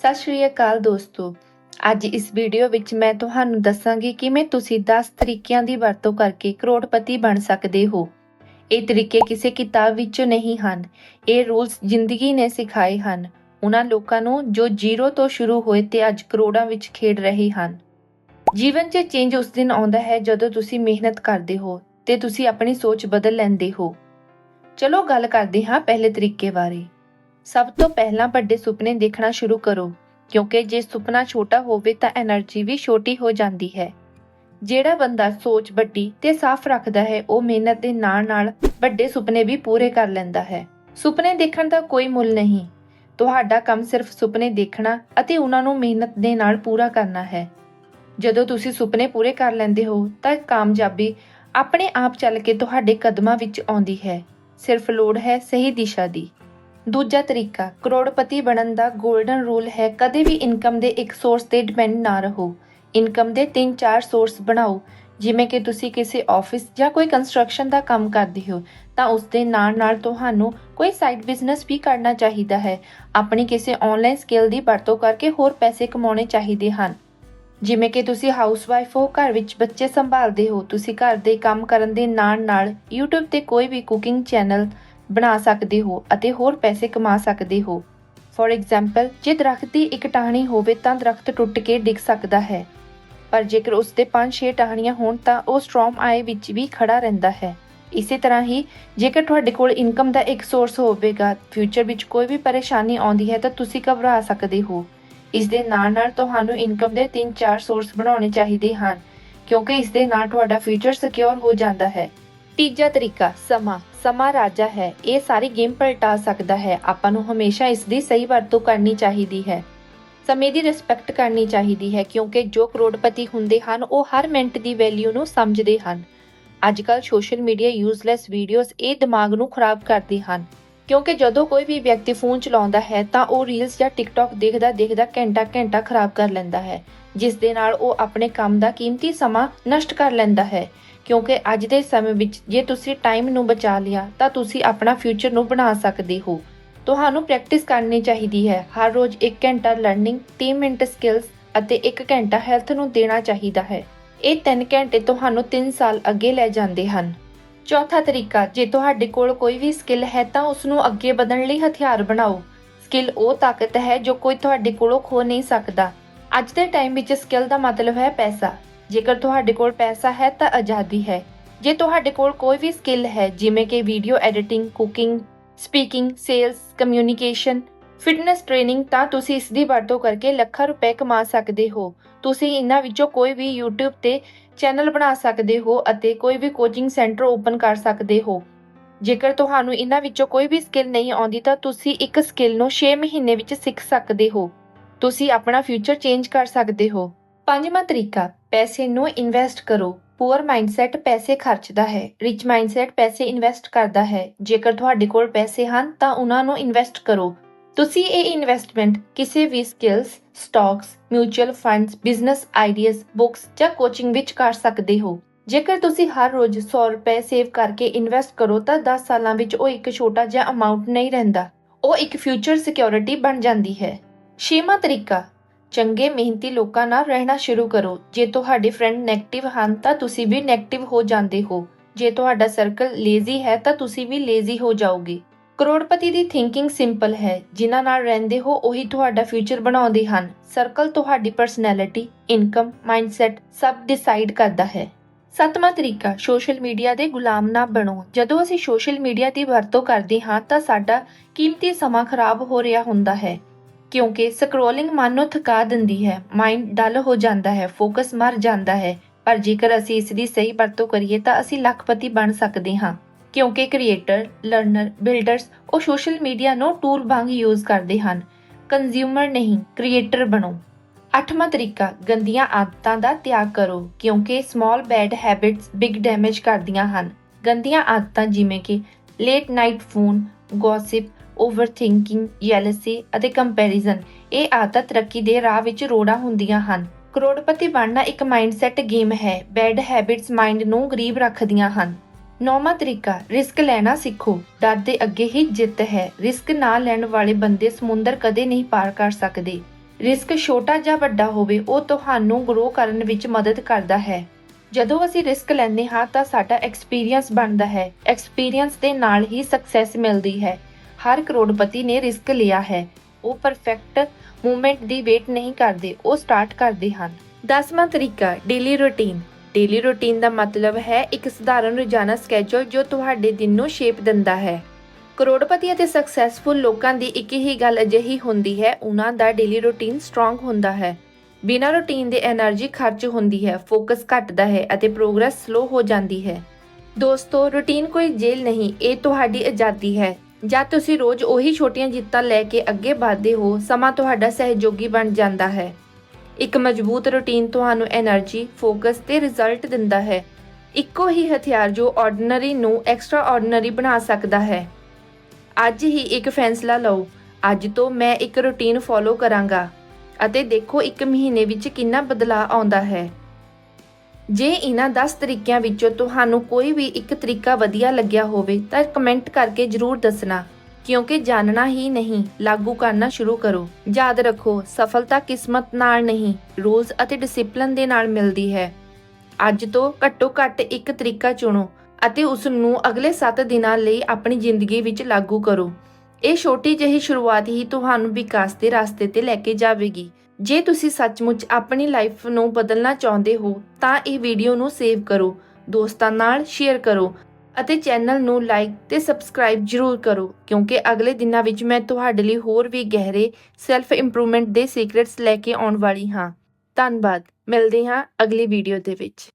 ਸਤਿ ਸ਼੍ਰੀ ਅਕਾਲ ਦੋਸਤੋ। ਅੱਜ ਇਸ ਵੀਡੀਓ ਵਿੱਚ ਮੈਂ ਤੁਹਾਨੂੰ ਦੱਸਾਂਗੀ ਕਿਵੇਂ ਤੁਸੀਂ 10 ਤਰੀਕਿਆਂ ਦੀ ਵਰਤੋਂ ਕਰਕੇ ਕਰੋੜਪਤੀ ਬਣ ਸਕਦੇ ਹੋ। ਇਹ ਤਰੀਕੇ ਕਿਸੇ ਕਿਤਾਬ ਵਿੱਚੋਂ ਨਹੀਂ ਹਨ। ਇਹ ਰੂਲਸ ਜ਼ਿੰਦਗੀ ਨੇ ਸਿਖਾਏ ਹਨ। ਉਹਨਾਂ ਲੋਕਾਂ ਨੂੰ ਜੋ ਜ਼ੀਰੋ ਤੋਂ ਸ਼ੁਰੂ ਹੋਏ ਤੇ ਅੱਜ ਕਰੋੜਾਂ ਵਿੱਚ ਖੇਡ ਰਹੇ ਹਨ। ਜੀਵਨ 'ਚ ਚੇਂਜ ਉਸ ਦਿਨ ਆਉਂਦਾ ਹੈ ਜਦੋਂ ਤੁਸੀਂ ਮਿਹਨਤ ਕਰਦੇ ਹੋ ਤੇ ਤੁਸੀਂ ਆਪਣੀ ਸੋਚ ਬਦਲ ਲੈਂਦੇ ਹੋ। ਚਲੋ ਗੱਲ ਕਰਦੇ ਹਾਂ ਪਹਿਲੇ ਤਰੀਕੇ ਬਾਰੇ। ਸਭ ਤੋਂ ਪਹਿਲਾਂ ਵੱਡੇ ਸੁਪਨੇ ਦੇਖਣਾ ਸ਼ੁਰੂ ਕਰੋ, ਕਿਉਂਕਿ ਜੇ ਸੁਪਨਾ ਛੋਟਾ ਹੋਵੇ ਤਾਂ એનર્ਜੀ ਵੀ ਛੋਟੀ ਹੋ ਜਾਂਦੀ ਹੈ। ਜਿਹੜਾ ਬੰਦਾ ਸੋਚ ਵੱਡੀ ਤੇ ਸਾਫ਼ ਰੱਖਦਾ ਹੈ, ਉਹ ਮਿਹਨਤ ਦੇ ਨਾਲ-ਨਾਲ ਵੱਡੇ ਸੁਪਨੇ ਵੀ ਪੂਰੇ ਕਰ ਲੈਂਦਾ ਹੈ। ਸੁਪਨੇ ਦੇਖਣ ਦਾ ਕੋਈ ਮੁੱਲ ਨਹੀਂ। ਤੁਹਾਡਾ ਕੰਮ ਸਿਰਫ ਸੁਪਨੇ ਦੇਖਣਾ ਅਤੇ ਉਹਨਾਂ ਨੂੰ ਮਿਹਨਤ ਦੇ ਨਾਲ ਪੂਰਾ ਕਰਨਾ ਹੈ। ਜਦੋਂ ਤੁਸੀਂ ਸੁਪਨੇ ਪੂਰੇ ਕਰ ਲੈਂਦੇ ਹੋ, ਤਾਂ ਕਾਮਯਾਬੀ ਆਪਣੇ ਆਪ ਚੱਲ ਕੇ ਤੁਹਾਡੇ ਕਦਮਾਂ ਵਿੱਚ ਆਉਂਦੀ ਹੈ। ਸਿਰਫ ਲੋੜ ਹੈ ਸਹੀ ਦਿਸ਼ਾ ਦੀ। ਦੂਜਾ ਤਰੀਕਾ, ਕਰੋੜਪਤੀ ਬਣਨ ਦਾ 골ਡਨ ਰੂਲ ਹੈ ਕਦੇ ਵੀ ਇਨਕਮ ਦੇ ਇੱਕ ਸੋਰਸ ਤੇ ਡਿਪੈਂਡ ਨਾ ਰਹੋ। ਇਨਕਮ ਦੇ 3-4 ਸੋਰਸ ਬਣਾਓ, ਜਿਵੇਂ ਕਿ ਤੁਸੀਂ ਕਿਸੇ ਆਫਿਸ ਜਾਂ ਕੋਈ ਕੰਸਟਰਕਸ਼ਨ ਦਾ ਕੰਮ ਕਰਦੇ ਹੋ, ਤਾਂ ਉਸ ਦੇ ਨਾਲ-ਨਾਲ ਤੁਹਾਨੂੰ ਕੋਈ ਸਾਈਡ ਬਿਜ਼ਨਸ ਵੀ ਕਰਨਾ ਚਾਹੀਦਾ ਹੈ। ਆਪਣੀ ਕਿਸੇ ਆਨਲਾਈਨ ਸਕਿੱਲ ਦੀ ਵਰਤੋਂ ਕਰਕੇ ਹੋਰ ਪੈਸੇ ਕਮਾਉਣੇ ਚਾਹੀਦੇ ਹਨ। ਜਿਵੇਂ ਕਿ ਤੁਸੀਂ ਹਾਊਸਵਾਈਫ ਹੋ, ਘਰ ਵਿੱਚ ਬੱਚੇ ਸੰਭਾਲਦੇ ਹੋ, ਤੁਸੀਂ ਘਰ ਦੇ ਕੰਮ ਕਰਨ ਦੇ ਨਾਲ-ਨਾਲ YouTube ਤੇ ਕੋਈ ਵੀ ਕੁਕਿੰਗ ਚੈਨਲ ਬਣਾ ਸਕਦੇ ਹੋ ਅਤੇ ਹੋਰ ਪੈਸੇ ਕਮਾ ਸਕਦੇ ਹੋ। ਫੋਰ ਐਗਜ਼ਾਮਪਲ ਜੇ ਦਰਖਤ ਦੀ ਇੱਕ ਟਾਹਣੀ ਹੋਵੇ ਤਾਂ ਦਰਖਤ ਟੁੱਟ ਕੇ ਡਿੱਗ ਸਕਦਾ ਹੈ। ਪਰ ਜੇਕਰ ਉਸ ਦੇ 5-6 ਟਾਹਣੀਆਂ ਹੋਣ ਤਾਂ ਉਹ ਸਟ੍ਰੋਮ ਆਏ ਵਿੱਚ ਵੀ ਖੜਾ ਰਹਿੰਦਾ ਹੈ। ਇਸੇ ਤਰ੍ਹਾਂ ਹੀ ਜੇਕਰ ਤੁਹਾਡੇ ਕੋਲ ਇਨਕਮ ਦਾ ਇੱਕ ਸੋਰਸ ਹੋਵੇਗਾ ਫਿਊਚਰ ਵਿੱਚ ਕੋਈ ਵੀ ਪਰੇਸ਼ਾਨੀ ਆਉਂਦੀ ਹੈ ਤਾਂ ਤੁਸੀਂ ਘਬਰਾ ਸਕਦੇ ਹੋ। ਇਸ ਦੇ ਨਾਲ ਨਾਲ ਤੁਹਾਨੂੰ ਇਨਕਮ ਦੇ 3-4 ਸੋਰਸ ਬਣਾਉਣੇ ਚਾਹੀਦੇ ਹਨ, ਕਿਉਂਕਿ ਇਸ ਦੇ ਨਾਲ ਤੁਹਾਡਾ ਫਿਊਚਰ ਸਿਕਿਉਰ ਹੋ ਜਾਂਦਾ ਹੈ। ਤੀਜਾ ਤਰੀਕਾ, ਸਮਾਂ। ਸਮਾਂ ਰਾਜਾ ਹੈ। ਇਹ ਸਾਰੀ ਗੇਮ ਪਲਟਾ ਸਕਦਾ ਹੈ। ਆਪਾਂ ਨੂੰ ਹਮੇਸ਼ਾ ਇਸ ਦੀ ਸਹੀ ਵਰਤੋਂ ਕਰਨੀ ਚਾਹੀਦੀ ਹੈ। ਸਮੇਂ ਦੀ ਰਿਸਪੈਕਟ ਕਰਨੀ ਚਾਹੀਦੀ ਹੈ, ਕਿਉਂਕਿ ਜੋ ਕਰੋੜਪਤੀ ਹੁੰਦੇ ਹਨ, ਉਹ ਹਰ ਮਿੰਟ ਦੀ ਵੈਲਿਊ ਨੂੰ ਸਮਝਦੇ ਹਨ। ਅੱਜਕੱਲ ਸੋਸ਼ਲ ਮੀਡੀਆ ਯੂਜ਼ਲੈਸ ਵੀਡੀਓਜ਼ ਇਹ ਦਿਮਾਗ ਨੂੰ ਖਰਾਬ ਕਰਦੇ ਹਨ। ਕਿਉਂਕਿ ਜਦੋਂ ਕੋਈ ਵੀ ਵਿਅਕਤੀ ਫੋਨ ਚਲਾਉਂਦਾ ਹੈ, ਤਾਂ ਉਹ ਰੀਲਸ ਜਾਂ ਟਿਕਟੌਕ ਦੇਖਦਾ ਦੇਖਦਾ ਘੰਟਾ ਘੰਟਾ ਖਰਾਬ ਕਰ ਲੈਂਦਾ ਹੈ, ਜਿਸ ਦੇ ਨਾਲ ਉਹ ਆਪਣੇ ਕੰਮ ਦਾ ਕੀਮਤੀ ਸਮਾਂ ਨਸ਼ਟ ਕਰ ਲੈਂਦਾ ਹੈ। ਕਿਉਂਕਿ ਅੱਜ ਦੇ ਸਮੇਂ ਵਿੱਚ ਜੇ ਤੁਸੀਂ ਟਾਈਮ ਨੂੰ ਬਚਾ ਲਿਆ, ਤਾਂ ਤੁਸੀਂ ਆਪਣਾ ਫਿਊਚਰ ਨੂੰ ਬਣਾ ਸਕਦੇ ਹੋ। ਤੁਹਾਨੂੰ ਪ੍ਰੈਕਟਿਸ ਕਰਨੀ ਚਾਹੀਦੀ ਹੈ। ਹਰ ਰੋਜ਼ 1 ਘੰਟਾ ਲਰਨਿੰਗ 3 ਮਿੰਟ ਸਕਿੱਲਸ ਅਤੇ 1 ਘੰਟਾ ਹੈਲਥ ਨੂੰ ਦੇਣਾ ਚਾਹੀਦਾ ਹੈ। ਇਹ 3 ਘੰਟੇ ਤੁਹਾਨੂੰ 3 ਸਾਲ ਅੱਗੇ ਲੈ ਜਾਂਦੇ ਹਨ। ਚੌਥਾ ਤਰੀਕਾ, ਜੇ ਤੁਹਾਡੇ ਕੋਲ ਕੋਈ ਵੀ ਸਕਿੱਲ ਹੈ, ਤਾਂ ਉਸ ਨੂੰ ਅੱਗੇ ਵਧਣ ਲਈ ਹਥਿਆਰ ਬਣਾਓ। ਸਕਿੱਲ ਉਹ ਤਾਕਤ ਹੈ ਜੋ ਕੋਈ ਤੁਹਾਡੇ ਕੋਲੋਂ ਖੋ ਨਹੀਂ ਸਕਦਾ। ਅੱਜ ਦੇ ਟਾਈਮ ਵਿੱਚ ਸਕਿੱਲ ਦਾ ਮਤਲਬ ਹੈ ਪੈਸਾ। ਜੇਕਰ ਤੁਹਾਡੇ ਕੋਲ ਪੈਸਾ ਹੈ ਤਾਂ ਆਜ਼ਾਦੀ ਹੈ। ਜੇ ਤੁਹਾਡੇ ਕੋਲ ਕੋਈ ਵੀ ਸਕਿੱਲ ਹੈ, ਜਿਵੇਂ ਕਿ video editing cooking speaking sales communication fitness training ਤਾਂ ਤੁਸੀਂ ਇਸ ਦੀ ਵਰਤੋਂ ਕਰਕੇ ਲੱਖਾਂ ਰੁਪਏ ਕਮਾ ਸਕਦੇ ਹੋ। ਤੁਸੀਂ ਇਹਨਾਂ ਵਿੱਚੋਂ ਕੋਈ ਵੀ YouTube ਤੇ ਚੈਨਲ ਬਣਾ ਸਕਦੇ ਹੋ ਅਤੇ ਕੋਈ ਵੀ ਕੋਚਿੰਗ ਸੈਂਟਰ ਓਪਨ ਕਰ ਸਕਦੇ ਹੋ। ਜੇਕਰ ਤੁਹਾਨੂੰ ਇਹਨਾਂ ਵਿੱਚੋਂ ਕੋਈ ਵੀ ਸਕਿੱਲ ਨਹੀਂ ਆਉਂਦੀ ਤਾਂ ਤੁਸੀਂ ਇੱਕ ਸਕਿੱਲ ਨੂੰ 6 ਮਹੀਨੇ ਵਿੱਚ ਸਿੱਖ ਸਕਦੇ ਹੋ। ਤੁਸੀਂ ਆਪਣਾ ਫਿਊਚਰ ਚੇਂਜ ਕਰ ਸਕਦੇ ਹੋ। ਪੰਜਵਾਂ ਤਰੀਕਾ ਪੈਸੇ ਨੂੰ ਇਨਵੈਸਟ ਕਰੋ। ਪੂਅਰ ਮਾਈਂਡਸੈਟ ਪੈਸੇ ਖਰਚਦਾ ਹੈ। ਰਿਚ ਮਾਈਂਡਸੈਟ ਪੈਸੇ ਇਨਵੈਸਟ ਕਰਦਾ ਹੈ। ਜੇਕਰ ਤੁਹਾਡੇ ਕੋਲ ਪੈਸੇ ਹਨ, ਤਾਂ ਉਹਨਾਂ ਨੂੰ ਇਨਵੈਸਟ ਕਰੋ। ਤੁਸੀਂ ਇਹ ਇਨਵੈਸਟਮੈਂਟ ਕਿਸੇ ਵੀ skills stocks mutual funds business ideas books ਜਾਂ ਕੋਚਿੰਗ ਵਿੱਚ ਕਰ ਸਕਦੇ ਹੋ। ਜੇਕਰ ਤੁਸੀਂ ਹਰ ਰੋਜ਼ 100 ਰੁਪਏ ਸੇਵ ਕਰਕੇ ਇਨਵੈਸਟ ਕਰੋ, ਤਾਂ 10 ਸਾਲਾਂ ਵਿੱਚ ਉਹ ਇੱਕ ਛੋਟਾ ਜਿਹਾ ਅਮਾਉਂਟ ਨਹੀਂ ਰਹਿੰਦਾ। ਉਹ ਇੱਕ ਫਿਊਚਰ ਸਿਕਿਉਰਿਟੀ ਬਣ ਜਾਂਦੀ ਹੈ। ਛੇਵਾਂ ਤਰੀਕਾ ਚੰਗੇ ਮਿਹਨਤੀ ਲੋਕਾਂ ਨਾਲ ਰਹਿਣਾ ਸ਼ੁਰੂ ਕਰੋ। ਜੇ ਤੁਹਾਡੇ ਫਰੈਂਡ 네ਗੇਟਿਵ ਹਨ, ਤਾਂ ਤੁਸੀਂ ਵੀ 네ਗੇਟਿਵ ਹੋ ਜਾਂਦੇ ਹੋ। ਜੇ ਤੁਹਾਡਾ ਸਰਕਲ ਲੇਜ਼ੀ ਹੈ, ਤਾਂ ਤੁਸੀਂ ਵੀ ਲੇਜ਼ੀ ਹੋ ਜਾਓਗੇ। ਕਰੋੜਪਤੀ ਦੀ ਥਿੰਕਿੰਗ ਸਿੰਪਲ ਹੈ। ਜਿਨ੍ਹਾਂ ਨਾਲ ਰਹਿੰਦੇ ਹੋ, ਉਹੀ ਤੁਹਾਡਾ ਫਿਊਚਰ ਬਣਾਉਂਦੇ ਹਨ। ਸਰਕਲ ਤੁਹਾਡੀ ਪਰਸਨੈਲਿਟੀ ਇਨਕਮ ਮਾਈਂਡਸੈਟ ਸਭ ਡਿਸਾਈਡ ਕਰਦਾ ਹੈ। ਸੱਤਵਾਂ ਤਰੀਕਾ ਸੋਸ਼ਲ ਮੀਡੀਆ ਦੇ ਗੁਲਾਮ ਨਾ ਬਣੋ। ਜਦੋਂ ਅਸੀਂ ਸੋਸ਼ਲ ਮੀਡੀਆ ਦੀ ਵਰਤੋਂ ਕਰਦੇ ਹਾਂ, ਤਾਂ ਸਾਡਾ ਕੀਮਤੀ ਸਮਾਂ ਖਰਾਬ ਹੋ ਰਿਹਾ ਹੁੰਦਾ ਹੈ। ਕਿਉਂਕਿ ਸਕਰੋਲਿੰਗ ਮਨ ਨੂੰ ਥਕਾ ਦਿੰਦੀ ਹੈ। ਮਾਈਂਡ ਡਲ ਹੋ ਜਾਂਦਾ ਹੈ, ਫੋਕਸ ਮਰ ਜਾਂਦਾ ਹੈ। ਪਰ ਜੇਕਰ ਅਸੀਂ ਇਸ ਦੀ ਸਹੀ ਵਰਤੋਂ ਕਰੀਏ ਤਾਂ ਅਸੀਂ ਲੱਖਪਤੀ ਬਣ ਸਕਦੇ ਹਾਂ। ਕਿਉਂਕਿ ਕ੍ਰੀਏਟਰ, ਲਰਨਰ, ਬਿਲਡਰਸ ਉਹ ਸੋਸ਼ਲ ਮੀਡੀਆ ਨੂੰ ਟੂਲ ਵਾਂਗ ਯੂਜ਼ ਕਰਦੇ ਹਨ। ਕੰਜ਼ਿਊਮਰ ਨਹੀਂ, ਕ੍ਰੀਏਟਰ ਬਣੋ। ਅੱਠਵਾਂ ਤਰੀਕਾ, ਗੰਦੀਆਂ ਆਦਤਾਂ ਦਾ ਤਿਆਗ ਕਰੋ, ਕਿਉਂਕਿ small bad habits big damage ਕਰਦੀਆਂ ਹਨ। ਗੰਦੀਆਂ ਆਦਤਾਂ ਜਿਵੇਂ ਕਿ late night phone gossip overthinking jealousy ਅਤੇ ਕੰਪੈਰੀਜ਼ਨ ਇਹ ਆਦਤ ਤਰੱਕੀ ਦੇ ਰਾਹ ਵਿੱਚ ਰੋੜਾ ਹੁੰਦੀਆਂ ਹਨ। ਕਰੋੜਪਤੀ ਬਣਨਾ ਇੱਕ ਮਾਈਂਡਸੈਟ ਗੇਮ ਹੈ। ਬੈਡ ਹੈਬਿਟਸ ਮਾਈਂਡ ਨੂੰ ਗਰੀਬ ਰੱਖਦੀਆਂ ਹਨ। ਨੌਵਾਂ ਤਰੀਕਾ ਰਿਸਕ ਲੈਣਾ ਸਿੱਖੋ। ਡਰ ਦੇ ਅੱਗੇ ਹੀ ਜਿੱਤ ਹੈ। ਰਿਸਕ ਨਾ ਲੈਣ ਵਾਲੇ ਬੰਦੇ ਸਮੁੰਦਰ ਕਦੇ ਨਹੀਂ ਪਾਰ ਕਰ ਸਕਦੇ। ਰਿਸਕ ਛੋਟਾ ਜਾਂ ਵੱਡਾ ਹੋਵੇ, ਉਹ ਤੁਹਾਨੂੰ ਗਰੋ ਕਰਨ ਵਿੱਚ ਮਦਦ ਕਰਦਾ ਹੈ। ਜਦੋਂ ਅਸੀਂ ਰਿਸਕ ਲੈਂਦੇ ਹਾਂ, ਤਾਂ ਸਾਡਾ ਐਕਸਪੀਰੀਅੰਸ ਬਣਦਾ ਹੈ। ਐਕਸਪੀਰੀਅੰਸ ਦੇ ਨਾਲ ਹੀ ਸਕਸੈਸ ਮਿਲਦੀ ਹੈ। ਹਰ ਕਰੋੜਪਤੀ ਨੇ ਰਿਸਕ ਲਿਆ ਹੈ। ਉਹ ਪਰਫੈਕਟ ਮੂਵਮੈਂਟ ਦੀ ਵੇਟ ਨਹੀਂ ਕਰਦੇ, ਉਹ ਸਟਾਰਟ ਕਰਦੇ ਹਨ। 10ਵਾਂ ਤਰੀਕਾ ਡੇਲੀ ਰੁਟੀਨ ਡੇਲੀ ਰੁਟੀਨ ਦਾ ਮਤਲਬ ਹੈ ਇੱਕ ਸਧਾਰਨ ਰੋਜ਼ਾਨਾ ਸਕੇਜੂਲ ਜੋ ਤੁਹਾਡੇ ਦਿਨ ਨੂੰ ਸ਼ੇਪ ਦਿੰਦਾ ਹੈ। ਕਰੋੜਪਤੀ ਅਤੇ ਸਕਸੈਸਫੁਲ ਲੋਕਾਂ ਦੀ ਇੱਕ ਹੀ ਗੱਲ ਅਜਿਹੀ ਹੁੰਦੀ ਹੈ, ਉਹਨਾਂ ਦਾ ਡੇਲੀ ਰੁਟੀਨ ਸਟਰੋਂਗ ਹੁੰਦਾ ਹੈ। ਬਿਨਾਂ ਰੁਟੀਨ ਦੇ એનર્ਜੀ ਖਰਚ ਹੁੰਦੀ ਹੈ ਫੋਕਸ ਘਟਦਾ ਹੈ ਅਤੇ ਪ੍ਰੋਗਰੈਸ ਸਲੋ ਹੋ ਜਾਂਦੀ ਹੈ। ਦੋਸਤੋ ਰੁਟੀਨ ਕੋਈ ਜੇਲ ਨਹੀਂ, ਇਹ ਤੁਹਾਡੀ ਆਜ਼ਾਦੀ ਹੈ। ਜਦ ਤੁਸੀਂ ਰੋਜ਼ ਉਹੀ ਛੋਟੀਆਂ ਜਿੱਤਾਂ ਲੈ ਕੇ ਅੱਗੇ ਵਧਦੇ ਹੋ, ਸਮਾਂ ਤੁਹਾਡਾ ਸਹਿਯੋਗੀ ਬਣ ਜਾਂਦਾ ਹੈ। ਇੱਕ ਮਜ਼ਬੂਤ ਰੁਟੀਨ ਤੁਹਾਨੂੰ એનર્ਜੀ ਫੋਕਸ ਤੇ ਰਿਜ਼ਲਟ ਦਿੰਦਾ ਹੈ। ਇੱਕੋ ਹੀ ਹਥਿਆਰ ਜੋ ਆਰਡੀਨਰੀ ਨੂੰ ਐਕਸਟਰਾ ਆਰਡੀਨਰੀ ਬਣਾ ਸਕਦਾ ਹੈ। ਅੱਜ ਹੀ ਇੱਕ ਫੈਸਲਾ ਲਓ, ਅੱਜ ਤੋਂ ਮੈਂ ਇੱਕ ਰੁਟੀਨ ਫੋਲੋ ਕਰਾਂਗਾ। ਅਤੇ ਦੇਖੋ ਇੱਕ ਮਹੀਨੇ ਵਿੱਚ ਕਿੰਨਾ ਬਦਲਾਅ ਆਉਂਦਾ ਹੈ। ਜੇ ਇਹਨਾਂ 10 ਤਰੀਕਿਆਂ ਵਿੱਚੋਂ ਤੁਹਾਨੂੰ ਕੋਈ ਵੀ ਇੱਕ ਤਰੀਕਾ ਵਧੀਆ ਲੱਗਿਆ ਹੋਵੇ, ਤਾਂ ਕਮੈਂਟ ਕਰਕੇ ਜਰੂਰ ਦੱਸਣਾ, ਕਿਉਂਕਿ ਜਾਣਨਾ ਹੀ ਨਹੀਂ, ਲਾਗੂ ਕਰਨਾ ਸ਼ੁਰੂ ਕਰੋ। ਯਾਦ ਰੱਖੋ, ਸਫਲਤਾ ਕਿਸਮਤ ਨਾਲ ਨਹੀਂ, ਰੂਲਸ ਅਤੇ ਡਿਸਪਲਿਨ ਦੇ ਨਾਲ ਮਿਲਦੀ ਹੈ। ਅੱਜ ਤੋਂ ਘੱਟੋ ਘੱਟ ਇੱਕ ਤਰੀਕਾ ਚੁਣੋ ਅਤੇ ਉਸ ਨੂੰ ਅਗਲੇ 7 ਦਿਨਾਂ ਲਈ ਆਪਣੀ ਜ਼ਿੰਦਗੀ ਵਿੱਚ ਲਾਗੂ ਕਰੋ। ਇਹ ਛੋਟੀ ਜਿਹੀ ਸ਼ੁਰੂਆਤ ਹੀ ਤੁਹਾਨੂੰ ਵਿਕਾਸ ਦੇ ਰਸਤੇ ਤੇ ਲੈ ਕੇ ਜਾਵੇਗੀ। ਜੇ ਤੁਸੀਂ ਸੱਚਮੁੱਚ ਆਪਣੀ ਲਾਈਫ ਨੂੰ ਬਦਲਣਾ ਚਾਹੁੰਦੇ ਹੋ, ਤਾਂ ਇਹ ਵੀਡੀਓ ਨੂੰ ਸੇਵ ਕਰੋ, ਦੋਸਤਾਂ ਨਾਲ ਸ਼ੇਅਰ ਕਰੋ ਅਤੇ ਚੈਨਲ ਨੂੰ ਲਾਈਕ ਤੇ ਸਬਸਕ੍ਰਾਈਬ ਜਰੂਰ ਕਰੋ, ਕਿਉਂਕਿ ਅਗਲੇ ਦਿਨਾਂ ਵਿੱਚ ਮੈਂ ਤੁਹਾਡੇ ਲਈ ਹੋਰ ਵੀ ਗਹਿਰੇ ਸੈਲਫ ਇੰਪਰੂਵਮੈਂਟ ਦੇ ਸੀਕ੍ਰੇਟਸ ਲੈ ਕੇ ਆਉਣ ਵਾਲੀ ਹਾਂ। ਧੰਨਵਾਦ, ਮਿਲਦੇ ਹਾਂ ਅਗਲੀ ਵੀਡੀਓ ਦੇ ਵਿੱਚ।